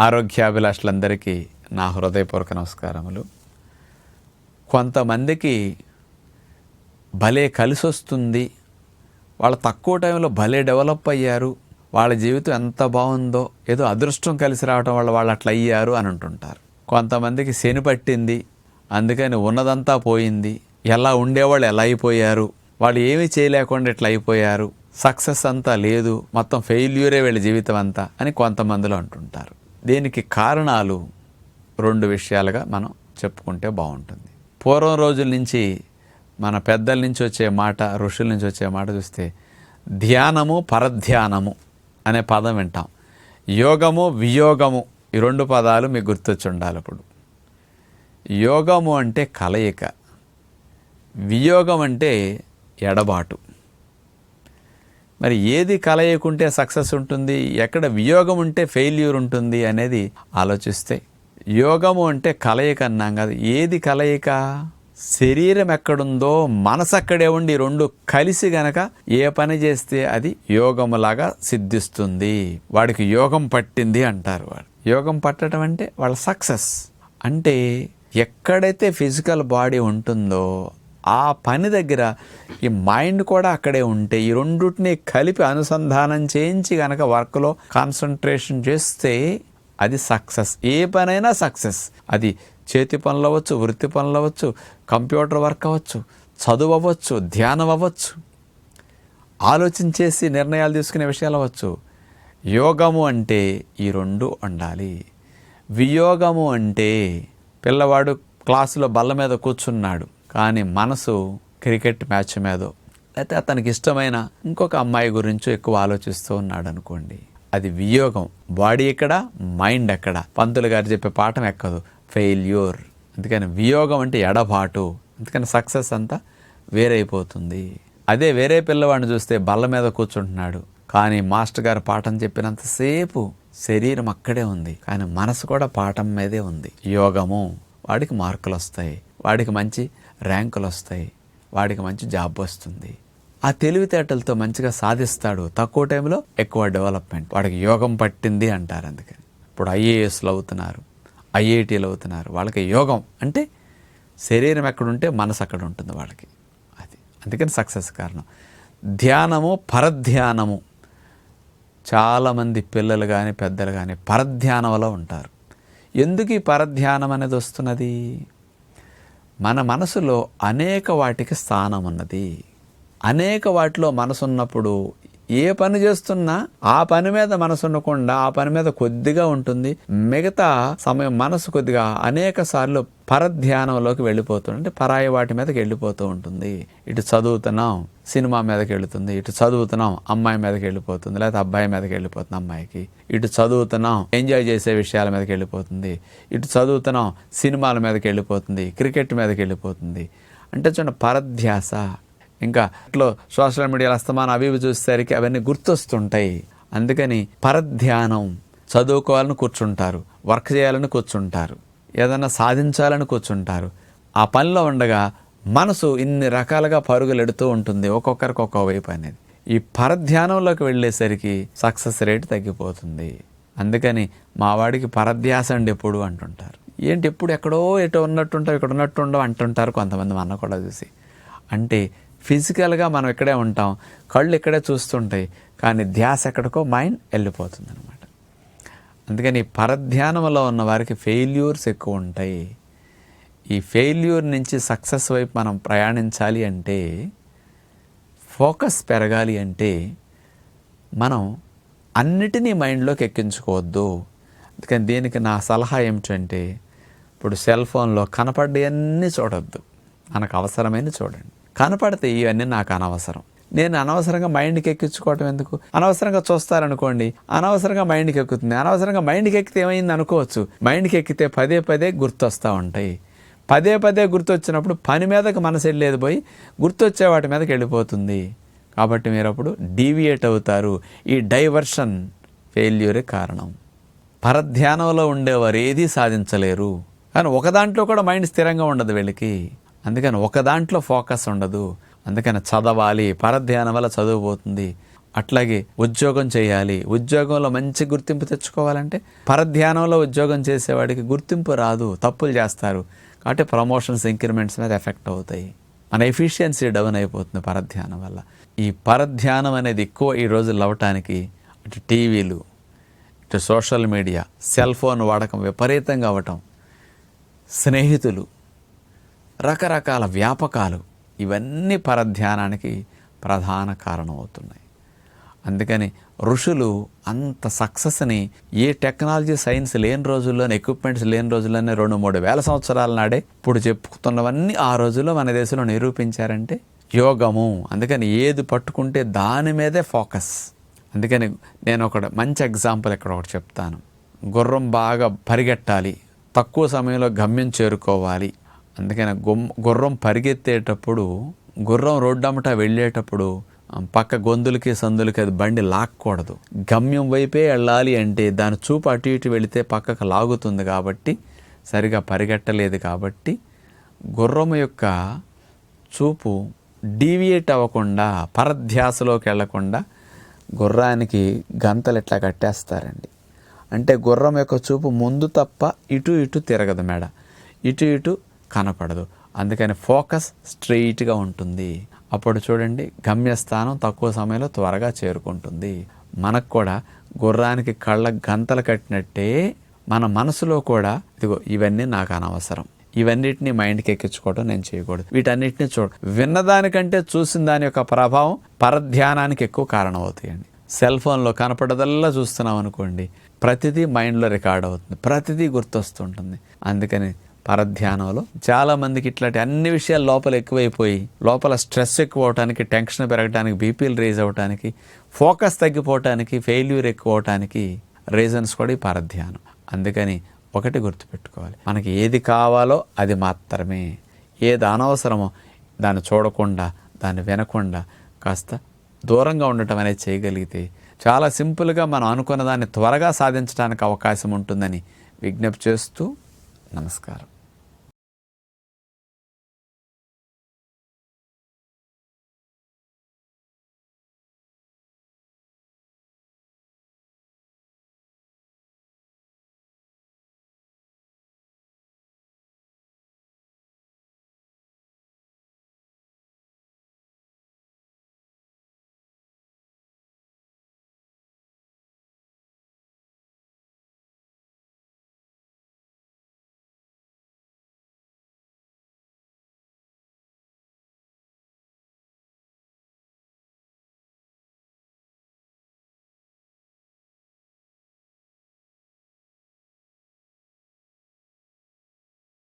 ఆరోగ్యాభిలాషులందరికీ నా హృదయపూర్వక నమస్కారములు. కొంతమందికి భలే కలిసి వస్తుంది వాళ్ళు తక్కువ టైంలో భలే డెవలప్ అయ్యారు వాళ్ళ జీవితం ఎంత బాగుందో ఏదో అదృష్టం కలిసి రావడం వల్ల వాళ్ళు అట్లా అయ్యారు అని అంటుంటారు. కొంతమందికి శని పట్టింది అందుకని ఉన్నదంతా పోయింది ఎలా ఉండేవాళ్ళు ఎలా అయిపోయారు వాళ్ళు ఏమీ చేయలేకుండా ఇట్లా అయిపోయారు సక్సెస్ అంతా లేదు మొత్తం ఫెయిల్యూరే వీళ్ళ జీవితం అంతా అని కొంతమందిలో అంటుంటారు. దీనికి కారణాలు రెండు విషయాలుగా మనం చెప్పుకుంటే బాగుంటుంది. పూర్వం రోజుల నుంచి మన పెద్దల నుంచి వచ్చే మాట ఋషుల నుంచి వచ్చే మాట చూస్తే ధ్యానము పరధ్యానము అనే పదం వింటాం. యోగము వియోగము ఈ రెండు పదాలు మీకు గుర్తొచ్చి ఉండాలి ఇప్పుడు యోగము అంటే కలయిక. వియోగం అంటే ఎడబాటు. మరి ఏది కలయకుంటే సక్సెస్ ఉంటుంది ఎక్కడ వియోగం ఉంటే ఫెయిల్యూర్ ఉంటుంది అనేది ఆలోచిస్తే యోగము అంటే కలయిక అన్నాం కదా ఏది కలయిక? శరీరం ఎక్కడుందో మనసు అక్కడే ఉండి రెండు కలిసి గనక ఏ పని చేస్తే అది యోగములాగా సిద్ధిస్తుంది. వాడికి యోగం పట్టింది అంటారు వాడు. యోగం పట్టడం అంటే వాళ్ళ సక్సెస్. అంటే ఎక్కడైతే ఫిజికల్ బాడీ ఉంటుందో ఆ పని దగ్గర ఈ మైండ్ కూడా అక్కడే ఉంటే ఈ రెండుటిని కలిపి అనుసంధానం చేయించి కనుక వర్క్లో కాన్సన్ట్రేషన్ చేస్తే అది సక్సెస్. ఏ పనైనా సక్సెస్. అది చేతి పనులు అవ్వచ్చు వృత్తి పనులు అవ్వచ్చు కంప్యూటర్ వర్క్ అవ్వచ్చు చదువు అవ్వచ్చు ధ్యానం అవ్వచ్చు ఆలోచించేసి నిర్ణయాలు తీసుకునే విషయాలు అవ్వచ్చు. యోగము అంటే ఈ రెండు ఉండాలి. వియోగము అంటే పిల్లవాడు క్లాసులో బల్ల మీద కూర్చున్నాడు. కానీ మనసు క్రికెట్ మ్యాచ్ మీదో లేకపోతే అతనికి ఇష్టమైన ఇంకొక అమ్మాయి గురించి ఎక్కువ ఆలోచిస్తూ ఉన్నాడు అనుకోండి అది వియోగం. బాడీ ఎక్కడ? మైండ్ ఎక్కడ? పంతులు గారు చెప్పే పాఠం ఎక్కదు. ఫెయిల్యూర్. అందుకని వియోగం అంటే ఎడబాటు. అందుకని సక్సెస్ అంతా వేరైపోతుంది. అదే వేరే పిల్లవాడిని చూస్తే బల్ల మీద కూర్చుంటున్నాడు. కానీ మాస్టర్ గారు పాఠం చెప్పినంతసేపు శరీరం అక్కడే ఉంది. కానీ మనసు కూడా పాఠం మీదే ఉంది. యోగము. వాడికి మార్కులు వస్తాయి వాడికి మంచి ర్యాంకులు వస్తాయి వాడికి మంచి జాబ్ వస్తుంది. ఆ తెలివితేటలతో మంచిగా సాధిస్తాడు. తక్కువ టైంలో ఎక్కువ డెవలప్మెంట్. వాడికి యోగం పట్టింది అంటారు అందుకని. ఇప్పుడు ఐఏఎస్లు అవుతున్నారు. ఐఐటీలు అవుతున్నారు. వాళ్ళకి యోగం అంటే శరీరం ఎక్కడుంటే మనసు అక్కడ ఉంటుంది వాళ్ళకి. అది. అందుకని సక్సెస్ కారణం. ధ్యానము పరధ్యానము. చాలామంది పిల్లలు కానీ పెద్దలు కానీ పరధ్యానం వల్ల ఉంటారు. ఎందుకు ఈ పరధ్యానం అనేది వస్తున్నది? మన మనసులో అనేక వాటికి స్థానం ఉన్నది. అనేక వాటిలో మనసు ఉన్నప్పుడు ఏ పని చేస్తున్నా ఆ పని మీద మనసు ఉండకుండా ఆ పని మీద కొద్దిగా ఉంటుంది. మిగతా సమయం మనసు కొద్దిగా అనేక సార్లు పరధ్యానంలోకి వెళ్ళిపోతుంది అంటే పరాయి వాటి మీదకి వెళ్ళిపోతూ ఉంటుంది. ఇటు చదువుతున్నాం సినిమా మీదకి వెళుతుంది. ఇటు చదువుతున్నాం అమ్మాయి మీదకి వెళ్ళిపోతుంది. లేకపోతే అబ్బాయి మీదకి వెళ్ళిపోతుంది అమ్మాయికి. ఇటు చదువుతున్నాం ఎంజాయ్ చేసే విషయాల మీదకి వెళ్ళిపోతుంది. ఇటు చదువుతున్నాం సినిమాల మీదకి వెళ్ళిపోతుంది. క్రికెట్ మీదకి వెళ్ళిపోతుంది. అంటే చూడండి పరధ్యాస. ఇంకా ఇట్లో సోషల్ మీడియాలో అస్తమానం అవి ఇవి చూసేసరికి అవన్నీ గుర్తొస్తుంటాయి. అందుకని పరధ్యానం చదువుకోవాలని కూర్చుంటారు వర్క్ చేయాలని కూర్చుంటారు. ఏదన్నా సాధించాలని కూర్చుంటారు. ఆ పనిలో ఉండగా మనసు ఇన్ని రకాలుగా పరుగులెడుతూ ఉంటుంది ఒక్కొక్కరికి ఒక్కో వైపు అనేది. ఈ పరధ్యానంలోకి వెళ్ళేసరికి సక్సెస్ రేట్ తగ్గిపోతుంది. అందుకని మా వాడికి పరధ్యాస అండి ఎప్పుడు అంటుంటారు. ఏంటి ఎప్పుడు ఎక్కడో ఎటు ఉన్నట్టుంటావు ఇక్కడ ఉన్నట్టు ఉండవు అంటుంటారు కొంతమంది మన కూడా చూసి. అంటే ఫిజికల్గా మనం ఇక్కడే ఉంటాం కళ్ళు ఇక్కడే చూస్తుంటాయి కానీ ధ్యాస ఎక్కడికో మైండ్ వెళ్ళిపోతుంది అనమాట అందుకని పరధ్యానంలో ఉన్న వారికి ఫెయిల్యూర్స్ ఎక్కువ ఉంటాయి. ఈ ఫెయిల్యూర్ నుంచి సక్సెస్ వైపు మనం ప్రయాణించాలి అంటే ఫోకస్ పెరగాలి అంటే మనం అన్నిటినీ మైండ్లోకి ఎక్కించుకోవద్దు. అందుకని దీనికి నా సలహా ఏమిటంటే ఇప్పుడు సెల్ ఫోన్లో కనపడ్డవన్నీ చూడొద్దు. మనకు అవసరమైన చూడండి. కనపడితే ఇవన్నీ నాకు అనవసరం. నేను అనవసరంగా మైండ్కి ఎక్కించుకోవటం ఎందుకు? అనవసరంగా చూస్తారనుకోండి అనవసరంగా మైండ్కి ఎక్కుతుంది. అనవసరంగా మైండ్కి ఎక్కితే ఏమైంది అనుకోవచ్చు. మైండ్కి ఎక్కితే పదే పదే గుర్తొస్తూ ఉంటాయి. పదే పదే గుర్తొచ్చినప్పుడు పని మీదకి మనసు వెళ్ళేది పోయి గుర్తొచ్చే వాటి మీదకి వెళ్ళిపోతుంది. కాబట్టి మీరు అప్పుడు డీవియేట్ అవుతారు. ఈ డైవర్షన్ ఫెయిల్యూరే కారణం. పరధ్యానంలో ఉండేవారు ఏదీ సాధించలేరు. కానీ ఒక దాంట్లో కూడా మైండ్ స్థిరంగా ఉండదు వీళ్ళకి. అందుకని ఒక దాంట్లో ఫోకస్ ఉండదు. అందుకని చదవాలి పరధ్యానం వల్ల చదువు పోతుంది. అట్లాగే ఉద్యోగం చేయాలి. ఉద్యోగంలో మంచి గుర్తింపు తెచ్చుకోవాలంటే పరధ్యానంలో ఉద్యోగం చేసేవాడికి గుర్తింపు రాదు తప్పులు చేస్తారు. కాబట్టి ప్రమోషన్స్ ఇంక్రిమెంట్స్ మీద ఎఫెక్ట్ అవుతాయి. మన ఎఫిషియన్సీ డౌన్ అయిపోతుంది పరధ్యానం వల్ల. ఈ పరధ్యానం అనేది ఎక్కువ ఈ రోజుల్లో అవ్వటానికి ఇటు టీవీలు ఇటు సోషల్ మీడియా సెల్ ఫోన్ వాడకం విపరీతంగా అవ్వటం. స్నేహితులు రకరకాల వ్యాపకాలు. ఇవన్నీ పరధ్యానానికి ప్రధాన కారణం అవుతున్నాయి అందుకని ఋషులు అంత సక్సెస్ని ఏ టెక్నాలజీ సైన్స్ లేని రోజుల్లోనే ఎక్విప్మెంట్స్ లేని రోజుల్లోనే రెండు మూడు వేల సంవత్సరాల నాడే ఇప్పుడు చెప్పుతున్నవన్నీ ఆ రోజుల్లో మన దేశంలో నిరూపించారంటే యోగము. అందుకని ఏది పట్టుకుంటే దాని మీదే ఫోకస్. అందుకని నేను ఒక మంచి ఎగ్జాంపుల్ ఇక్కడ ఒకటి చెప్తాను. గుర్రం బాగా పరిగెట్టాలి. తక్కువ సమయంలో గమ్యం చేరుకోవాలి. అందుకని గుర్రం పరిగెత్తేటప్పుడు గుర్రం రోడ్డమ్మట వెళ్ళేటప్పుడు పక్క గొంతులకి సందులకి అది బండి లాక్కూడదు. గమ్యం వైపే వెళ్ళాలి అంటే దాని చూపు అటు ఇటు వెళితే పక్కకు లాగుతుంది కాబట్టి సరిగా పరిగెట్టలేదు కాబట్టి గుర్రం యొక్క చూపు డీవియేట్ అవ్వకుండా పరధ్యాసలోకి వెళ్ళకుండా గుర్రానికి గంతలు ఇట్లా కట్టేస్తారండి. అంటే గుర్రం యొక్క చూపు ముందు తప్ప ఇటు ఇటు తిరగదు మేడ. ఇటు ఇటు కనపడదు. అందుకని ఫోకస్ స్ట్రెయిట్గా ఉంటుంది. అప్పుడు చూడండి గమ్యస్థానం తక్కువ సమయంలో త్వరగా చేరుకుంటుంది. మనకు కూడా గుర్రానికి కళ్ళ గంతలు కట్టినట్టే మన మనసులో కూడా ఇదిగో ఇవన్నీ నాకు అనవసరం. ఇవన్నిటిని మైండ్కి ఎక్కించుకోవడం నేను చేయకూడదు. వీటన్నిటిని చూడ విన్నదానికంటే చూసిన దాని యొక్క ప్రభావం పరధ్యానానికి ఎక్కువ కారణం అవుతాయండి సెల్ ఫోన్లో కనపడదల్లా చూస్తున్నాం అనుకోండి ప్రతిదీ మైండ్లో రికార్డ్ అవుతుంది ప్రతిదీ గుర్తొస్తుంటుంది అందుకని పరధ్యానంలో చాలా మందికి ఇట్లాంటి అన్ని విషయాలు లోపల ఎక్కువైపోయి లోపల స్ట్రెస్ ఎక్కువ అవటానికి టెన్షన్ పెరగడానికి బీపీలు రేజ్ అవటానికి ఫోకస్ తగ్గిపోవటానికి ఫెయిల్యూర్ ఎక్కువ అవటానికి రీజన్స్ కూడా ఈ పరధ్యానం. అందుకని ఒకటి గుర్తుపెట్టుకోవాలి. మనకి ఏది కావాలో అది మాత్రమే. ఏది అనవసరమో దాన్ని చూడకుండా దాన్ని వినకుండా కాస్త దూరంగా ఉండటం అనేది చేయగలిగితే చాలా సింపుల్గా మనం అనుకున్న దాన్ని త్వరగా సాధించడానికి అవకాశం ఉంటుందని విజ్ఞప్తి చేస్తూ നമസ്കാരം.